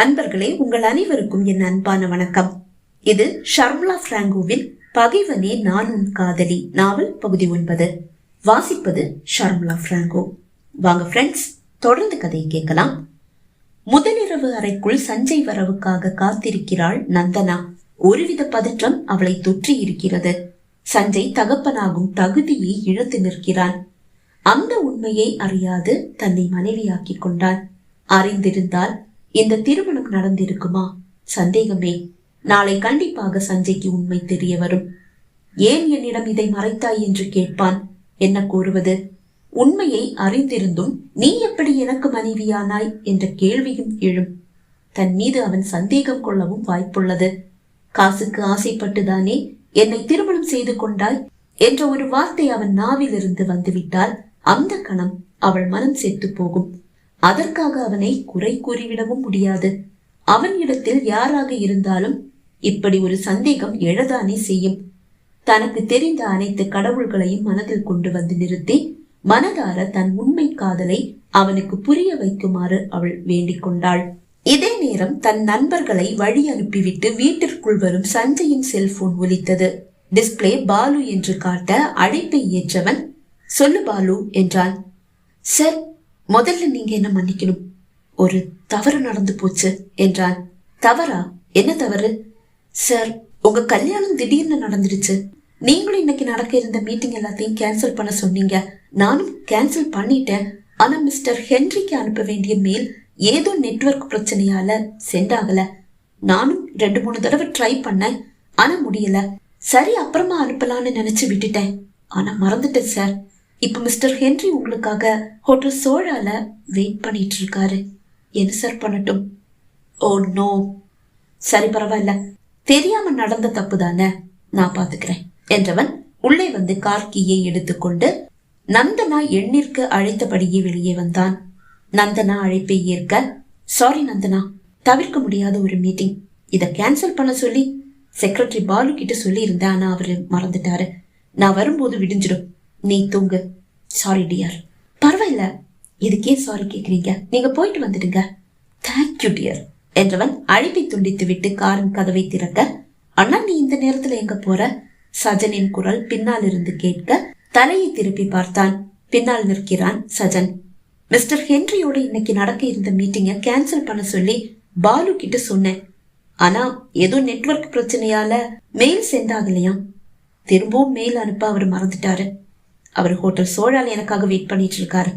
அன்பர்களே உங்கள் அனைவருக்கும் என் அன்பான வணக்கம். இது ஷர்மலா பிராங்கோவின் பகைவனே நான் உன் காதலி நாவல் பகுதி ஒன்பது. வாசிப்பது ஷர்மலா பிராங்கோ. வாங்க ஃப்ரெண்ட்ஸ் தொடர்ந்து கதையை கேட்கலாம். முதலிரவு அறைக்குள் சஞ்சய் வரவுக்காக காத்திருக்கிறாள் நந்தனா. ஒருவித பதற்றம் அவளை தொற்றி இருக்கிறது. சஞ்சய் தகப்பனாகும் தகுதியை இழந்து நிற்கிறான். அந்த உண்மையை அறியாது தன்னை மனைவியாக்கிக் கொண்டான் அறிந்திருந்தால் இந்த திருமணம் நடந்திருக்குமா? சந்தேகமே. நாளை கண்டிப்பாக சஞ்சய்க்கு உண்மை தெரிய வரும். ஏன் என்னிடம் இதை மறைத்தாய் என்று கேட்பான்? என்ன கூறுவது? உண்மையை அறிந்திருந்தும் நீ எப்படி எனக்கு மனைவியானாய் என்ற கேள்வியும் எழும். தன் மீது அவன் சந்தேகம் கொள்ளவும் வாய்ப்புள்ளது. காசுக்கு ஆசைப்பட்டுதானே என்னை திருமணம் செய்து கொண்டாய் என்ற ஒரு வார்த்தை அவன் நாவிலிருந்து வந்துவிட்டால் அந்த கணம் அவள் மனம் செத்து போகும். அதற்காக அவனை குறை கூறிவிடவும் முடியாது. அவன் இடத்தில் யாராக இருந்தாலும் இப்படி ஒரு சந்தேகம் எழதானே செய்யும். தனக்கு தெரிந்த அனைத்து கடவுள்களையும் மனதில் கொண்டு வந்து நிறுத்தி மனதார தன் உண்மை காதலை அவனுக்கு புரிய வைக்குமாறு அவள் வேண்டிக் கொண்டாள். இதே நேரம் தன் நண்பர்களை வழி அனுப்பிவிட்டு வீட்டிற்குள் வரும் சஞ்சயின் செல்போன் ஒலித்தது. டிஸ்பிளே பாலு என்று காட்ட அழைப்பை ஏற்றவன் சொல்லு பாலு என்றான். சார் முதல்ல நீங்க என்ன மன்னிக்கணும்? ஒரு தவறு நடந்து போச்சு என்றான் தவறா? என்ன தவறு? சார் உங்க கல்யாணம் திடீர்னு நடந்துடுச்சு நீங்களும் இன்னைக்கு நடக்க இருந்த மீட்டிங் எல்லாத்தையும் கேன்சல் பண்ண சொன்னீங்க. நானும் கேன்சல் பண்ணிட்டேன். ஆனா மிஸ்டர் ஹென்ரிக்கு அனுப்ப வேண்டிய மெயில் ஏதோ நெட்வொர்க் பிரச்சனையால சென்ட் ஆகல. நானும் ரெண்டு மூணு தடவை ட்ரை பண்ணேன். ஆனா முடியல. சரி அப்புறமா அனுப்பலாம்னு நினைச்சு விட்டுட்டேன். ஆனா மறந்துட்டேன் சார். இப்ப மிஸ்டர் ஹென்றி உங்களுக்காக ஹோட்டல் சோழால வெயிட் பண்ணிட்டு இருக்காரு என்ன சார் பண்ணட்டும்? Oh, ஓ நோ சரி பரவாயில்ல. தெரியாம நடந்த தப்பு தானே? நான் பாத்துக்கிறேன். என்றவன் உள்ளே வந்து கார் கீயை எடுத்துக்கொண்டு நந்தனா எண்ணிற்கு அழைத்தபடியே வெளியே வந்தான். நந்தனா அழைப்பை ஏற்க சாரி நந்தனா. தவிர்க்க முடியாத ஒரு மீட்டிங் இதை கேன்சல் பண்ண சொல்லி செக்ரட்டரி பாலு கிட்ட சொல்லி இருந்தேன் ஆனா அவரு மறந்துட்டாரு. நான் வரும்போது விடிஞ்சிடும். நீ தூங்கு. சாரி டியர் பரவாயில்ல. இதுக்கே சாரி கேக்குறீங்க. நீங்க போயிட்டு வந்துடுங்க. தேங்க்யூ டியர் என்றவன் அழைப்பை துண்டித்து விட்டு காரின் கதவை திறக்க அண்ணா நீ இந்த நேரத்துல எங்க போற? சஜனின் குரல் பின்னால் இருந்து கேட்க தலையை திருப்பி பார்த்தான். பின்னால் நிற்கிறான் சஜன். மிஸ்டர் ஹென்ரியோட இன்னைக்கு நடக்க இருந்த மீட்டிங்கை கேன்சல் பண்ண சொல்லி பாலு கிட்ட சொன்னேன். ஆனா ஏதோ நெட்வொர்க் பிரச்சனையால மெயில் சென்ட் ஆகலையா திரும்பவும் மெயில் அனுப்ப அவர் மறந்துட்டாரு. அவர் ஹோட்டல் சோழால் எனக்காக வெயிட் பண்ணிட்டு இருக்காரு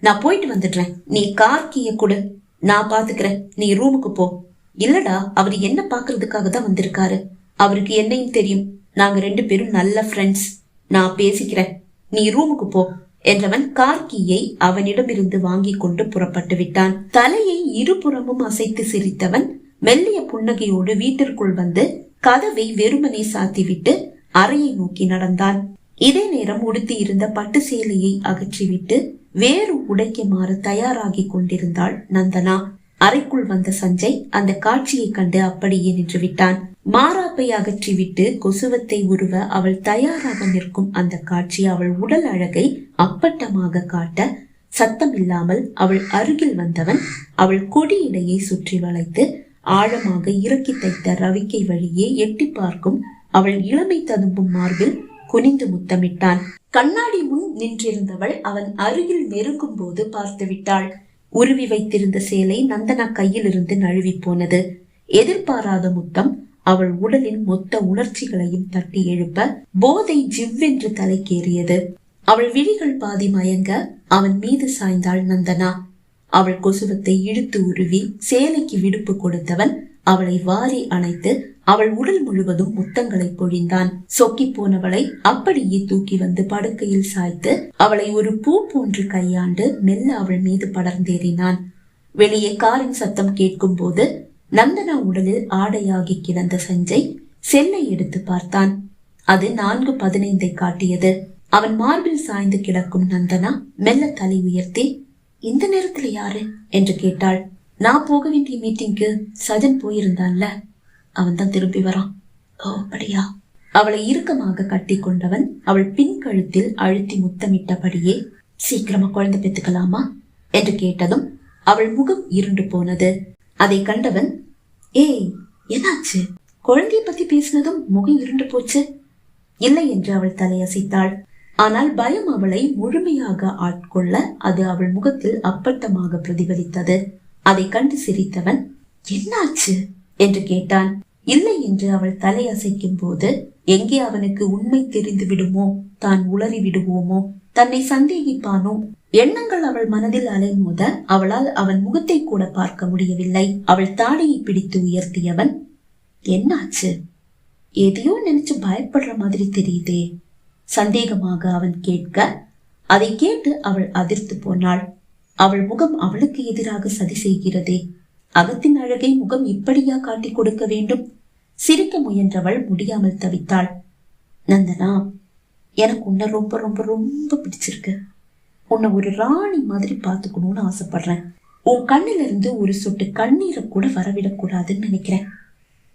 நான் போயிட்டு வந்துடுறேன். நீ கார் கீய கொடு. நான் பாத்துக்கிறேன். நீ ரூமுக்கு போ. இல்லடா அவர் என்ன பாக்குறதுக்காக தான் வந்திருக்காரு. அவருக்கு என்னையும் தெரியும். நாங்க ரெண்டு பேரும் நல்ல ஃப்ரெண்ட்ஸ் நான் பேசிக்கிறேன். நீ ரூமுக்கு போ. என்றவன் கார் கீயை அவனிடமிருந்து வாங்கி கொண்டு புறப்பட்டு விட்டான். தலையை இருபுறமும் அசைத்து சிரித்தவன் மெல்லிய புன்னகையோடு வீட்டிற்குள் வந்து கதவை வெறுமனே சாத்திவிட்டு அறையை நோக்கி நடந்தான். இதே நேரம் உடுத்தி இருந்த பட்டு சேலையை அகற்றிவிட்டு வேறு உடைக்கு மாற தயாராகி கொண்டிருந்தாள் நந்தனா. அறைக்குள் வந்த சஞ்சய் அந்த காட்சியை கண்டு அப்படியே நின்று விட்டான். மாறாப்பை அகற்றிவிட்டு கொசுவத்தை உருவ அவள் தயாராக நிற்கும் அந்த காட்சி அவள் உடல் அழகை அப்பட்டமாக காட்ட சத்தம் இல்லாமல் அவள் அருகில் வந்தவன் அவள் கொடியிடையை சுற்றி வளைத்து ஆழமாக இறக்கி தைத்த ரவிக்கை வழியே எட்டி பார்க்கும் அவள் இளமை ததும்பும் மார்பில் குனிந்து முத்தமிட்டான். கண்ணாடி முன் நின்றிருந்தவள் அவன் அருகில் நெருங்கும் போது பார்த்து விட்டாள் உருவி வைத்திருந்த சேலை நந்தனா கையில் இருந்து நழுவி போனது எதிர்பாராத முத்தம் அவள் உடலின் மொத்த உணர்ச்சிகளையும் தட்டி எழுப்ப போதை ஜிவ்வென்று தலைக்கேறியது. அவள் விழிகள் பாதி மயங்க அவன் மீது சாய்ந்தாள் நந்தனா. அவள் கொசுவத்தை இழுத்து உருவி சேலைக்கு விடுப்பு கொடுத்தவன் அவளை வாரி அணைத்து அவள் உடல் முழுவதும் முத்தங்களை பொழிந்தான். சொக்கி போனவளை அப்படியே தூக்கி வந்து படுக்கையில் சாய்த்து அவளை ஒரு பூ போன்று கையாண்டு மெல்ல அவள் மீது படர்ந்தேறினான். வெளியே காரின் சத்தம் கேட்கும் போது நந்தனா உடலில் ஆடையாகி கிடந்த சஞ்சய் செல்லை எடுத்து பார்த்தான். அது நான்கு பதினைந்தை காட்டியது. அவன் மார்பில் சாய்ந்து கிடக்கும் நந்தனா மெல்ல தலை உயர்த்தி இந்த நேரத்துல யாரு? என்று கேட்டாள். நான் போக வேண்டிய மீட்டிங்க்கு சஜன் போயிருந்தான்ல. அவன் தான் திரும்பி வரான். ஓ அப்படியா? அவளை இறுக்கமாக கட்டி கொண்டவன் அவள் பின் கழுத்தில் அழுத்தி முத்தமிட்டபடியே சீக்கிரமா குழந்தை பெத்துக்கலாமா? என்று கேட்டதும் அவள் முகம் இருண்டு போனது. அதை கண்டவன் ஏய் என்னாச்சு? குழந்தைய பத்தி பேசினதும் முகம் இருண்டு போச்சு? இல்லை என்று அவள் தலையசைத்தாள். ஆனால் பயம் அவளை முழுமையாக ஆட்கொள்ள அது அவள் முகத்தில் அப்பட்டமாக பிரதிபலித்தது. அதை கண்டு சிரித்தவன் என்னாச்சு? என்று கேட்டான். இல்லை என்று அவள் தலை அசைக்கும் போது எங்கே அவனுக்கு உண்மை தெரிந்து விடுமோ? தான் உளறி விடுவோமோ? தன்னை சந்தேகிப்பானோ? எண்ணங்கள் அவள் மனதில் அலைமோத அவளால் அவன் முகத்தை கூட பார்க்க முடியவில்லை. அவள் தாடையை பிடித்து உயர்த்தியவன் என்னாச்சு? எதையோ நினைச்சு பயப்படுற மாதிரி தெரியுதே. சந்தேகமாக அவன் கேட்க அதை கேட்டு அவள் அதிர்த்து போனாள். அவள் முகம் அவளுக்கு எதிராக சதி செய்கிறதே. அகத்தின் அழகை முகம் இப்படியா காட்டிக் கொடுக்க வேண்டும்? சிரிக்க முயன்றவள் முடியாமல் தவித்தாள். நந்தனா எனக்கு உன்னை ரொம்ப ரொம்ப ரொம்ப பிடிச்சிருக்கு. உன்னை ஒரு ராணி மாதிரி பார்த்துக்கணும்னு ஆசைப்படுறேன். உன் கண்ணில இருந்து ஒரு சொட்டு கண்ணீரை கூட வரவிடக்கூடாதுன்னு நினைக்கிறேன்.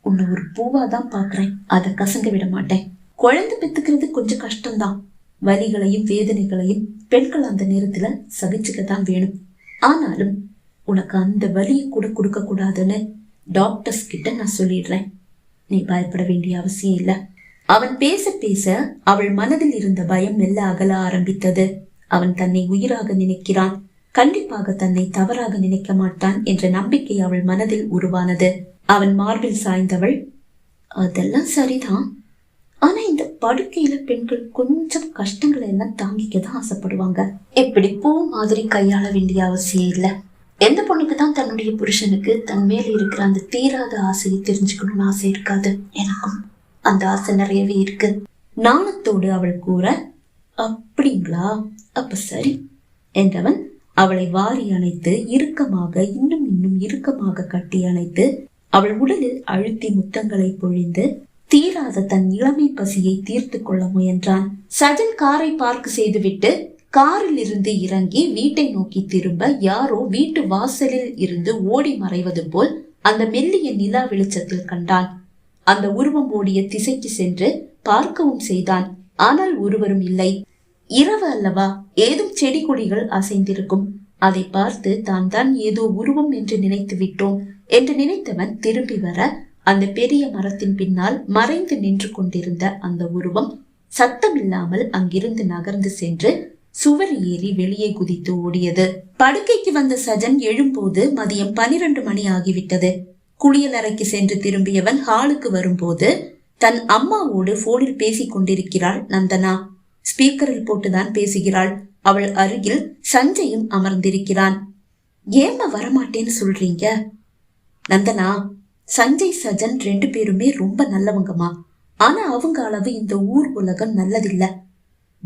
உன்னை ஒரு பூவா தான் பாக்குறேன் அதை கசங்க விட மாட்டேன். குழந்தை பெத்துக்கிறது கொஞ்சம் கஷ்டம்தான். வலிகளையும் வேதனைகளையும் பெண்கள் அந்த நேரத்துல சகிச்சுக்க தான் வேணும். ஆனாலும் உனக்கு அந்த வலியை கூட கொடுக்க கூடாதுன்னு டாக்டர்ஸ் கிட்ட நான் சொல்லிடுறேன். நீ பயப்பட வேண்டிய அவசியம் இல்ல. அவன் பேச பேச அவள் மனதில் இருந்த பயம் மெல்ல அகல ஆரம்பித்தது. அவன் தன்னை உயிராக நினைக்கிறான். கண்டிப்பாக தன்னை தவறாக நினைக்க மாட்டான் என்ற நம்பிக்கை அவள் மனதில் உருவானது. அவன் மார்பில் சாய்ந்தவள் அதெல்லாம் சரிதான். ஆனா இந்த படுக்கையில பெண்கள் கொஞ்சம் கஷ்டங்களை எல்லாம் தாங்கிக்க தான் ஆசைப்படுவாங்க. இப்படி பூ மாதிரி கையாள வேண்டிய அவசியம் இல்ல. எந்த பொண்ணுக்கு தான் தன்னுடைய புருஷனுக்கு தன் மேல இருக்கிற அந்த தீராத ஆசையை தெரிஞ்சுக்கணும்னு ஆசை இருக்காது? எனக்கும் அந்த ஆசை நிறையவே இருக்கு. நாணத்தோடு அவள் கூற அப்படிங்களா? அப்ப சரி. என்றவன் அவளை வாரி அணைத்து இறுக்கமாக இன்னும் இன்னும் இறுக்கமாக கட்டி அணைத்து அவள் உடலில் அழுத்தி முத்தங்களை பொழிந்து தீராத தன் இளமை பசியை தீர்த்து கொள்ள முயன்றான். சஜன் காரை பார்க் செய்துவிட்டு காரில் இருந்து இறங்கி வீட்டை நோக்கி திரும்ப யாரோ வீட்டு வாசலில் இருந்து ஓடி மறைவது போல் அந்த மெல்லிய நிலா வெளிச்சத்தில் கண்டான் அந்த உருவம் ஓடிய திசைக்கு சென்று பார்க்கவும் செய்தான். ஆனால் ஒருவரும் இல்லை. இரவு அல்லவா? ஏதும் செடி கொடிகள் அசைந்திருக்கும். அதை பார்த்து தான் தான் ஏதோ உருவம் என்று நினைத்து விட்டோம் என்று நினைத்தவன் திரும்பி வர அந்த பெரிய மரத்தின் பின்னால் மறைந்து நின்று கொண்டிருந்த அந்த உருவம் சத்தமில்லாமல் அங்கிருந்து நகர்ந்து சென்று சுவர் ஏறி வெளியே குதித்து ஓடியது. படுக்கைக்கு வந்த சஜன் எழும்போது மதியம் பனிரெண்டு மணி ஆகிவிட்டது. குளியலறைக்கு சென்று திரும்பியவன் ஹாலுக்கு வரும்போது தன் அம்மாவோடு போனில் பேசிக் கொண்டிருக்கிறாள் நந்தனா. ஸ்பீக்கரில் போட்டுதான் பேசுகிறாள். அவள் அருகில் சஞ்சயும் அமர்ந்திருக்கிறான். ஏமா வரமாட்டேன்னு சொல்றீங்க? நந்தனா சஞ்சய் சஜன் ரெண்டு பேருமே ரொம்ப நல்லவங்கம்மா. ஆனா அவங்க அளவு இந்த ஊர் உலகம் நல்லதில்ல.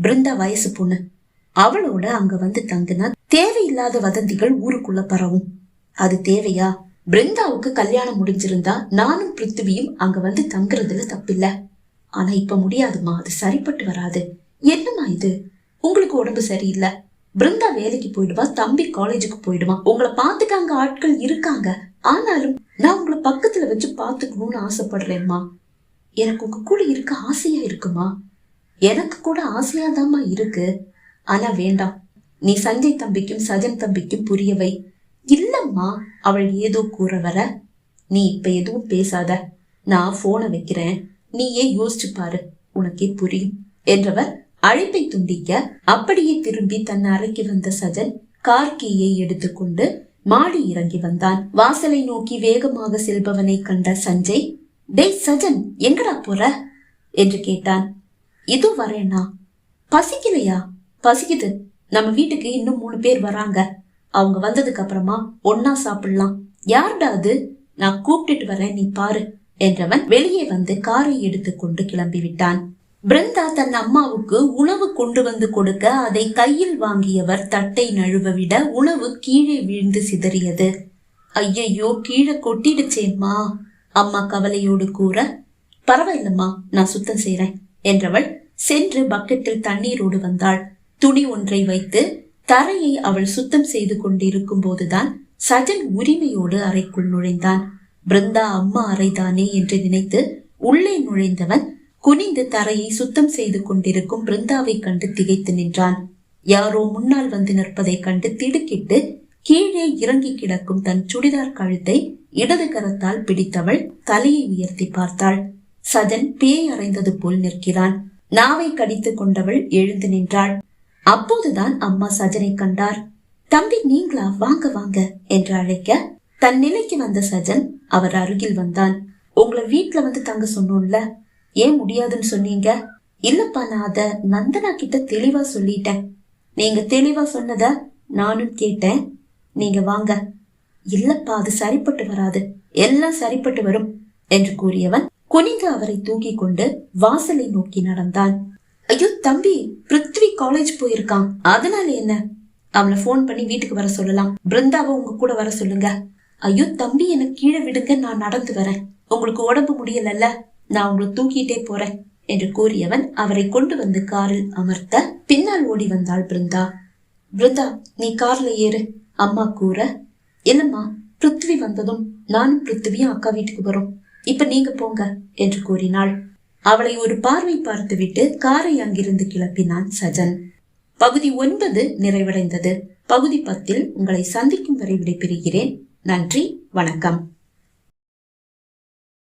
பிருந்தா வயசு பொண்ணு. அவளோட அங்க வந்து தங்கினா தேவையில்லாத வதந்திகள் ஊருக்குள்ள பரவும். அது தேவையா? பிருந்தாவுக்கு கல்யாணம் முடிஞ்சிருந்தா நானும் பிருத்திவியும் அங்க வந்து தங்குறதுல தப்பில்ல. ஆனா இப்ப முடியாதுமா அது சரிப்பட்டு வராது. என்னம்மா இது? உங்களுக்கு உடம்பு சரியில்லை. பிருந்தா வேலைக்கு போயிடுவா தம்பி காலேஜுக்கு போயிடுவான். உங்களை பார்த்துக்க அங்க ஆட்கள் இருக்காங்க. ஆனாலும் நான் உங்களை பக்கத்துல வச்சு பாத்துக்கணும்னு ஆசைப்படுறேம்மா. எனக்கு உங்க கூட இருக்க ஆசையா இருக்குமா? எனக்கு கூட ஆசையா தாம்மா இருக்கு. ஆனா வேண்டாம். நீ சஞ்சய் தம்பிக்கும் சஜன் தம்பிக்கும் புரியவை. இல்லம்மா அவள் ஏதோ கூற வர. நீ இப்ப எதுவும் பேசாத. நான் போனை வைக்கிறேன். நீயே யோசிச்சு பாரு. உனக்கே புரியும். என்றவர் அழைப்பை துண்டிக்க அப்படியே திரும்பி தன் அறைக்கு வந்த சஜன் கார் கீயை எடுத்துக்கொண்டு மாடி இறங்கி வந்தான். வாசலை நோக்கி வேகமாக செல்பவனை கண்ட சஞ்சய் டேய் சஜன் எங்கடா போற? என்று கேட்டான். இது வரேனா பசிக்கலையா? பசிக்குது. நம்ம வீட்டுக்கு இன்னும் மூணு பேர் வராங்க. அவங்க வந்ததுக்கு அப்புறமா ஒன்னா சாப்பிடலாம். யார்டா அது? நான் கூப்பிட்டுட்டு வரேன் நீ பாரு என்றவன் வெளியே வந்து காரை எடுத்துக்கொண்டு கிளம்பி விட்டான் பிருந்தா தன் அம்மாவுக்கு உணவு கொண்டு வந்து கொடுக்க அதை கையில் வாங்கியவர் தட்டை நழுவ விட உணவு கீழே விழுந்து சிதறியது. ஐயையோ கீழே கொட்டிடுச்சேம்மா அம்மா கவலையோடு கூற பரவாயில்லம்மா நான் சுத்தம் செய்றேன் என்றவள் சென்று பக்கெட்டில் தண்ணீரோடு வந்தாள். துணி ஒன்றை வைத்து தரையை அவள் சுத்தம் செய்து கொண்டிருக்கும் போதுதான் சஜன் உரிமையோடு அறைக்குள் நுழைந்தான். பிருந்தா அம்மா அறைதானே என்று நினைத்து உள்ளே நுழைந்தவன் குனிந்து தரையை சுத்தம் செய்து கொண்டிருக்கும் பிருந்தாவை கண்டு திகைத்து நின்றான். யாரோ முன்னால் வந்து நிற்பதைக் கண்டு திடுக்கிட்டு கீழே இறங்கி கிடக்கும் தன் சுடிதார் கழுத்தை இடது கரத்தால் பிடித்தவள் தலையை உயர்த்தி பார்த்தாள். சஜன் பேய் அறைந்தது போல் நிற்கிறான். நாவை கடித்துக் கொண்டவள் எழுந்து நின்றாள். அப்போதுதான் அம்மா சஜனை கண்டார். தம்பி நீங்களா? வாங்க வாங்க என்று அழைக்க தன் நிலைக்கு வந்த சஜன் அவர் அருகில் வந்தான். உங்களை வீட்டுல வந்து தங்க சொன்னோம்ல ஏன் முடியாதுன்னு சொன்னீங்க? இல்லப்பா நான் அத நந்தனா கிட்ட தெளிவா சொல்லிட்டேன். நீங்க தெளிவா சொன்னத நானும் கேட்டேன். நீங்க வாங்க. இல்லப்பா அது சரிப்பட்டு வராது. எல்லாம் சரிப்பட்டு வரும் என்று கூறியவன் குனிந்து அவரை தூக்கி கொண்டு வாசலை நோக்கி நடந்தான். ஐயோ தம்பி பிருத்வி காலேஜ் போயிருக்கான். அதனால என்ன? அவனை ஃபோன் பண்ணி வீட்டுக்கு வர சொல்லலாம். பிருந்தாவை உங்க கூட வர சொல்லுங்க. ஐயோ தம்பி எனக்கு கீழே விடுங்க நான் நடந்து வரேன். உங்களுக்கு உடம்பு முடியலல்ல நான் உங்களை தூக்கிட்டே போறேன் என்று கூறியவன் அவரை கொண்டு வந்து காரில் அமர்த்த பின்னால் ஓடி வந்தாள் பிருந்தா. பிருந்தா நீ கார்ல ஏறு அம்மா கூற. இல்லம்மா பிருத்வி வந்ததும் நானும் பிருத்வியும் அக்கா வீட்டுக்கு வரோம். இப்ப நீங்க போங்க என்று கூறினாள். அவளை ஒரு பார்வை பார்த்துவிட்டு காரை அங்கிருந்து கிளப்பினான் சஜன். பகுதி ஒன்பது நிறைவடைந்தது. பகுதி பத்தில் உங்களை சந்திக்கும் வரை விடைபெறுகிறேன். நன்றி வணக்கம்.